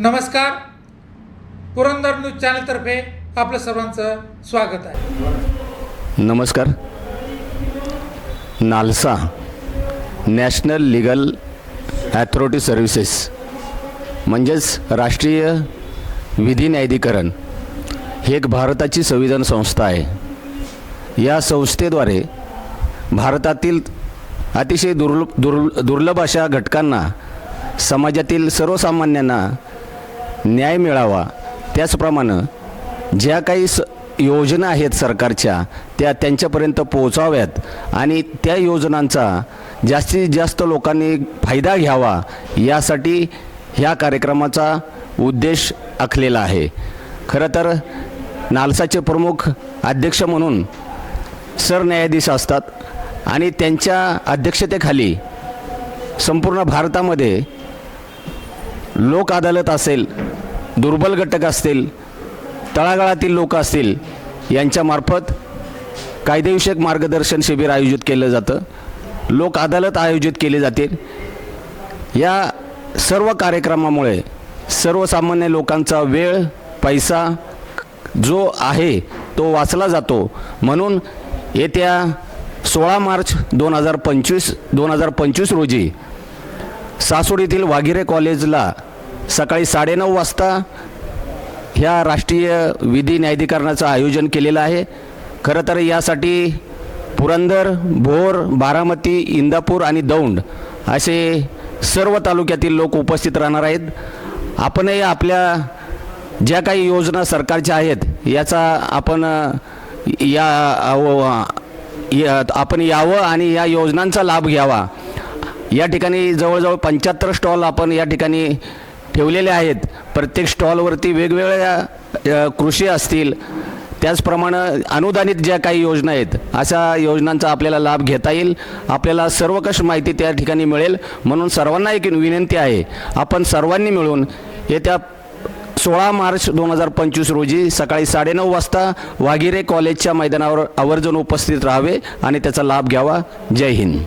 नमस्कार. पुरंदर न्यूज चॅनलतर्फे आपलं सर्वांचं स्वागत आहे. नमस्कार. NALSA national legal authority services म्हणजेच राष्ट्रीय विधी न्यायाधिकरण ही एक भारताची संविधान संस्था आहे. या संस्थेद्वारे भारतातील अतिशय दुर्लभ दुर् दुर्लभ अशा घटकांना समाजातील सर्वसामान्यांना न्याय मिळावा. त्याचप्रमाणे ज्या काही स योजना आहेत सरकारच्या त्या त्यांच्यापर्यंत पोहोचाव्यात आणि त्या योजनांचा जास्तीत जास्त लोकांनी फायदा घ्यावा यासाठी ह्या कार्यक्रमाचा उद्देश आखलेला आहे. खरं तर नालसाचे प्रमुख अध्यक्ष म्हणून सरन्यायाधीश असतात आणि त्यांच्या अध्यक्षतेखाली संपूर्ण भारतामध्ये लोक अदालत असेल दुर्बल घटक असतील तळागाळातील लोक असतील यांच्यामार्फत कायदेविषयक मार्गदर्शन शिबिर आयोजित केलं जातं. लोक अदालत आयोजित केली जाते या सर्व कार्यक्रमामुळे सर्वसामान्य लोकांचा वेळ पैसा जो आहे तो वाचला जातो. म्हणून येत्या सोळा मार्च दोन हजार पंचवीस दोन हजार पंचवीस रोजी सासूड येथील वाघिरे कॉलेजला सकाळी साडेनऊ वाजता ह्या राष्ट्रीय विधी न्यायाधिकरणाचं आयोजन केलेलं आहे. खरं तर यासाठी पुरंदर भोर बारामती इंदापूर आणि दौंड असे सर्व तालुक्यातील लोक उपस्थित राहणार आहेत. आपणही आपल्या ज्या काही योजना सरकारच्या आहेत याचा आपण या- आपण यावं आणि या योजनांचा लाभ घ्यावा. या ठिकाणी जवळजवळ पंच्याहत्तर स्टॉल आपण या ठिकाणी ठेवलेले आहेत. प्रत्येक स्टॉलवरती वेगवेगळ्या कृषी असतील. त्याचप्रमाणे अनुदानित ज्या काही योजना आहेत अशा योजनांचा आपल्याला लाभ घेता येईल. आपल्याला सर्वकष माहिती त्या ठिकाणी मिळेल. म्हणून सर्वांना एक विनंती आहे आपण सर्वांनी मिळून येत्या सोळा मार्च दोन हजार पंचवीस रोजी सकाळी साडेनऊ वाजता वाघिरे कॉलेजच्या मैदानावर आवर्जून उपस्थित राहावे आणि त्याचा लाभ घ्यावा. जय हिंद.